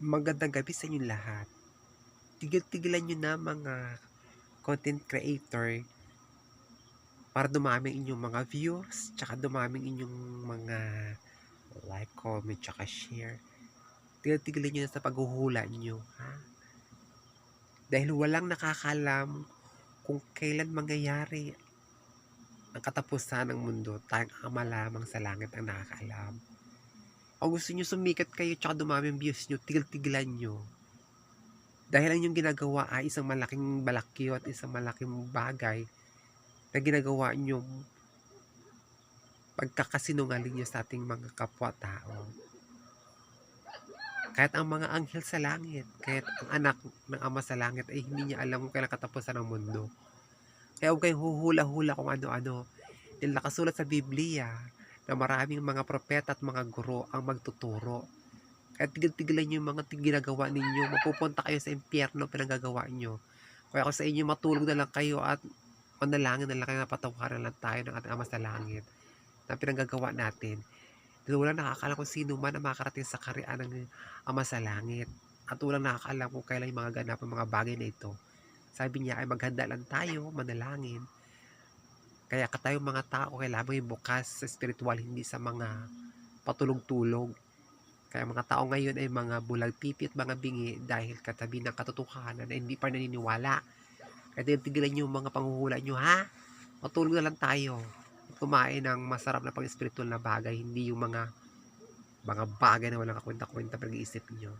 Magandang gabi sa inyong lahat. Tigil-tigilan nyo na mga content creator para dumami inyong mga views, tsaka dumami ang inyong mga like, comment, tsaka share. Tigil-tigilan nyo na sa paghuhula nyo, ha? Dahil walang nakakalam kung kailan mangyayari ang katapusan ng mundo, tayong ama lamang sa langit ang nakakaalam. Kung gusto nyo sumikat kayo tsaka dumami ang views nyo, tigil-tigilan nyo. Dahil ang inyong ginagawa ay isang malaking balakyo at isang malaking bagay na ginagawa nyo pagkakasinungaling nyo sa ating mga kapwa-tao. Kahit ang mga anghel sa langit, kahit ang anak ng ama sa langit ay hindi niya alam kung kailan katapusan ng mundo. Kaya huwag kayong huhula-hula kung ano-ano. Dahil nakasulat sa Biblia na maraming mga propeta at mga guro ang magtuturo. Kaya tigil-tigilan nyo yung mga ginagawa ninyo. Mapupunta kayo sa impyerno pinagagawa nyo. Kaya ako sa inyo matulog na lang kayo at manalangin na lang kayo na patawaran lang tayo ng ating ama sa langit na pinagagawa natin. Dahil walang nakakalam kung sino man ang makarating sa karian ng ama sa langit. At walang nakakalam kung kailan yung mga ganap ang mga bagay na ito. Sabi niya ay maghanda lang tayo, manalangin. Kaya ka tayong mga tao, kailangan yung bukas sa spiritual, hindi sa mga patulog-tulog. Kaya mga tao ngayon ay mga bulag pipi at mga bingi dahil katabi ng katotohanan na hindi pa naniniwala. Kaya tigilan nyo mga panghuhula nyo, ha? Matulog na lang tayo. At kumain ng masarap na pang-spiritual na bagay, hindi yung mga mga bagay na walang kakwenta-kwenta pag-iisip nyo.